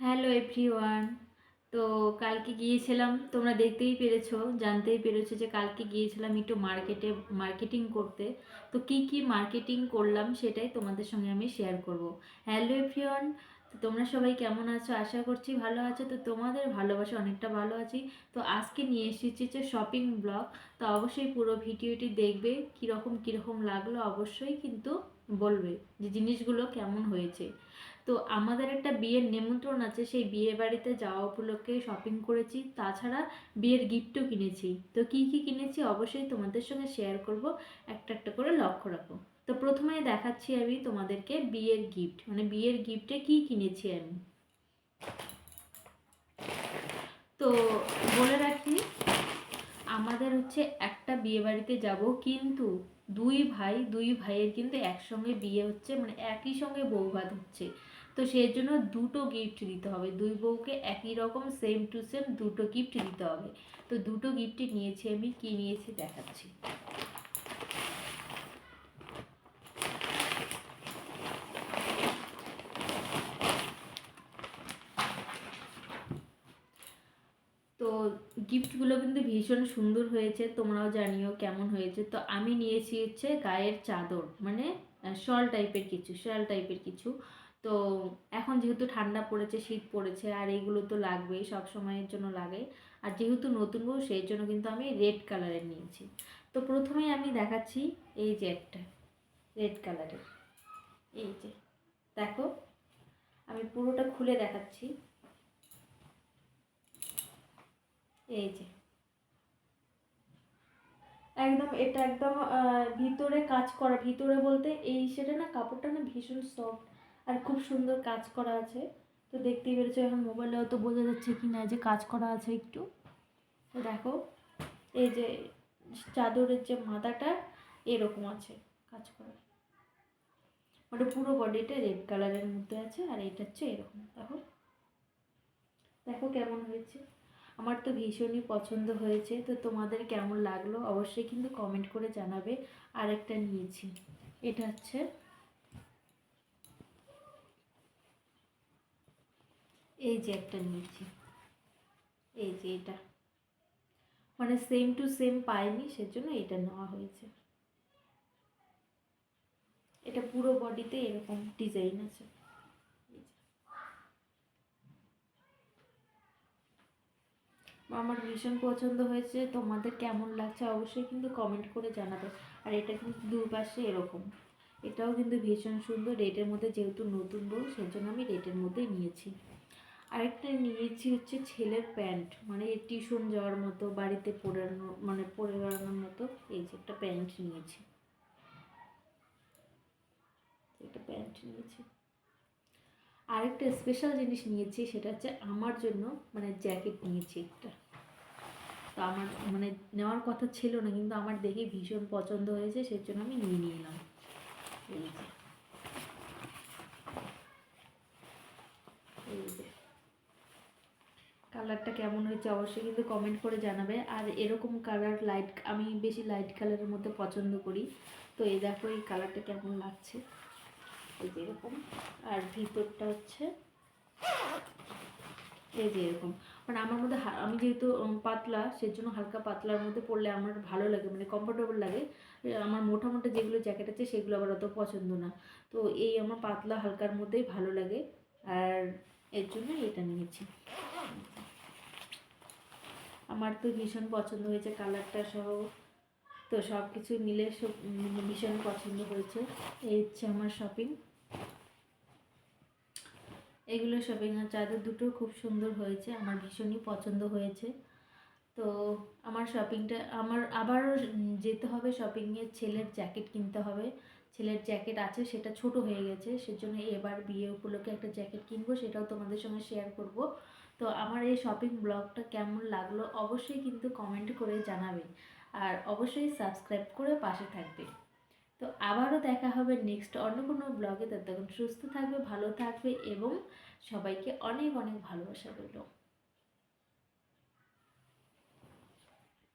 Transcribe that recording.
Hello everyone. তো কালকে গিয়েছিলাম, তোমরা দেখতেই পেরেছ, জানতেই পেরেছ যে কালকে গিয়েছিলাম একটু মার্কেটে, মার্কেটিং করতে। তো কি কি মার্কেটিং করলাম সেটাই তোমাদের সঙ্গে আমি শেয়ার করব। হ্যালো এভরিওয়ান তো তোমরা সবাই কেমন আছো? আশা করছি ভালো আছো। তো তোমাদের ভালোবাসা অনেকটা ভালো আছি। তো আজকে নিয়ে এসেছি যে শপিং ব্লগ তো অবশ্যই পুরো ভিডিওটি দেখবে, কীরকম কীরকম লাগল অবশ্যই কিন্তু বলবে যে জিনিসগুলো কেমন হয়েছে। তো আমাদের একটা বিয়ের নিমন্ত্রণ আছে, সেই বিয়ে বাড়িতে যাওয়া উপলক্ষে শপিং করেছি। তাছাড়া বিয়ের গিফটও কিনেছি। তো কি কি কিনেছি অবশ্যই তোমাদের সঙ্গে শেয়ার করব। একটা একটা করে লক্ষ্য রাখো। তো প্রথমে দেখাচ্ছি আমি তোমাদেরকে বিয়ের গিফট মানে বিয়ের গিফটে কি কিনেছি আমি। তো বলে রাখি, আমাদের হচ্ছে একটা বিয়ে বাড়িতে যাব, কিন্তু দুই ভাই, দুই ভাইয়ের কিন্তু একসঙ্গে বিয়ে হচ্ছে মানে একই সঙ্গে বৌভাত হচ্ছে। তো সেই জন্য দুটো গিফট দিতে হবে, দুই বউকে একই রকম সেম টু সেম দুটো গিফট দিতে হবে। তো দুটো গিফটই নিয়েছি আমি, কি নিয়েছি দেখাচ্ছি তো গিফটগুলো কিন্তু ভীষণ সুন্দর হয়েছে, তোমরাও জানিও কেমন হয়েছে। তো আমি নিয়েছি হচ্ছে গায়ের চাদর মানে শল টাইপের কিছু, শল টাইপের কিছু। তো এখন যেহেতু ঠান্ডা পড়েছে, শীত পড়েছে, আর এইগুলো তো লাগবেই, সব সময়ের জন্য লাগে। আর যেহেতু নতুন বউ, সেই জন্য কিন্তু আমি রেড কালারের নিয়েছি। তো প্রথমেই আমি দেখাচ্ছি এই যে একটা রেড কালারের এই যে, দেখো, আমি পুরোটা খুলে দেখাচ্ছি। এই যে। একদম, এটা একদম ভিতরে কাজ করা, ভিতরে বলতে এই সেটা না কাপড়টা না ভীষণ সফট আর খুব সুন্দর কাজ করা আছে। তো দেখতেই পেরেছ, এখন মোবাইলে অত বোঝা যাচ্ছে কি না যে কাজ করা আছে একটু। তো দেখো, এই যে চাদরের যে মাথাটা, এরকম আছে কাজ করা। মানে পুরো বডিটা রেড কালারের মধ্যে আছে আর এটা হচ্ছে এরকম, দেখো। দেখো কেমন হয়েছে। আমার তো ভীষণই পছন্দ হয়েছে, তো তোমাদের কেমন লাগল অবশ্যই কিন্তু কমেন্ট করে জানাবে। আর একটা নিয়েছি, এটা হচ্ছে এই যে একটা নিয়েছি, এই যে এটা। মানে সেম টু সেম পাইনি, সেজন্য এটা নেওয়া হয়েছে। এটা পুরো বডিতে এরকম ডিজাইন আছে। আমার ভীষণ পছন্দ হয়েছে। তোমাদের কেমন লাগছে অবশ্যই কিন্তু কমেন্ট করে জানাবে। আর এটা কিন্তু দুপাশে এরকম। এটাও কিন্তু ভীষণ সুন্দর। রেটের মধ্যে যেহেতু নতুন বউ, সেজন্য আমি রেটের মধ্যে নিয়েছি। আরেকটা নিয়েছি হচ্ছে ছেলের প্যান্ট। মানে টিউশন যাওয়ার মতো, বাড়িতে পরানো মানে পরে বেড়ানোর মতো, এই যে একটা প্যান্ট নিয়েছি। একটা প্যান্ট নিয়েছি। আরেকটা স্পেশাল জিনিস নিয়েছি, সেটা হচ্ছে আমার জন্য মানে জ্যাকেট নিয়েছি একটা। তো আমার মানে নেওয়ার কথা ছিল না, কিন্তু আমার দেখে ভীষণ পছন্দ হয়েছে সেই জন্য আমি নিয়ে নিলাম। কালারটা কেমন হয়েছে অবশ্যই কিন্তু কমেন্ট করে জানাবে। আর এরকম কালার লাইট আমি বেশি লাইট কালারের মধ্যে পছন্দ করি। তো এই দেখো, এই কালারটা কেমন লাগছে। এই যে এরকম। আর ভিতরটা হচ্ছে এই যে এরকম। মানে আমার মধ্যে আমি যেহেতু পাতলা, সেজন্য হালকা পাতলার মধ্যে পরলে আমার ভালো লাগে মানে কমফোর্টেবল লাগে। আমার মোটা মোটা যেগুলো জ্যাকেট আছে সেগুলো আবার অত পছন্দ না। তো এই আমার পাতলা হালকার মধ্যেই ভালো লাগে। আর এর জন্য এটা নিয়েছি। আমার তো ভীষণ পছন্দ হয়েছে কালারটা সহ। তো সব কিছু মিলে সব ভীষণ পছন্দ হয়েছে। এই হচ্ছে আমার শপিং এগুলো শপিং আর চাদর দুটো খুব সুন্দর হয়েছে, আমার ভীষণই পছন্দ হয়েছে। তো আমার শপিংটা আমার আবারও যেতে হবে শপিংয়ে ছেলের জ্যাকেট কিনতে হবে। ছেলের জ্যাকেট আছে, সেটা ছোট হয়ে গেছে, সেজন্য এবার বিয়ে উপলক্ষে একটা জ্যাকেট কিনবো, সেটাও তোমাদের সঙ্গে শেয়ার করব। তো আমার এই শপিং ব্লগটা কেমন লাগল অবশ্যই কিন্তু কমেন্ট করে জানাবে। আর অবশ্যই সাবস্ক্রাইব করে পাশে থাকবে। তো আবারও দেখা হবে নেক্সট অন্য কোনো ব্লগে ততক্ষণ সুস্থ থাকবে, ভালো থাকবে এবং সবাইকে অনেক অনেক ভালোবাসা রইল।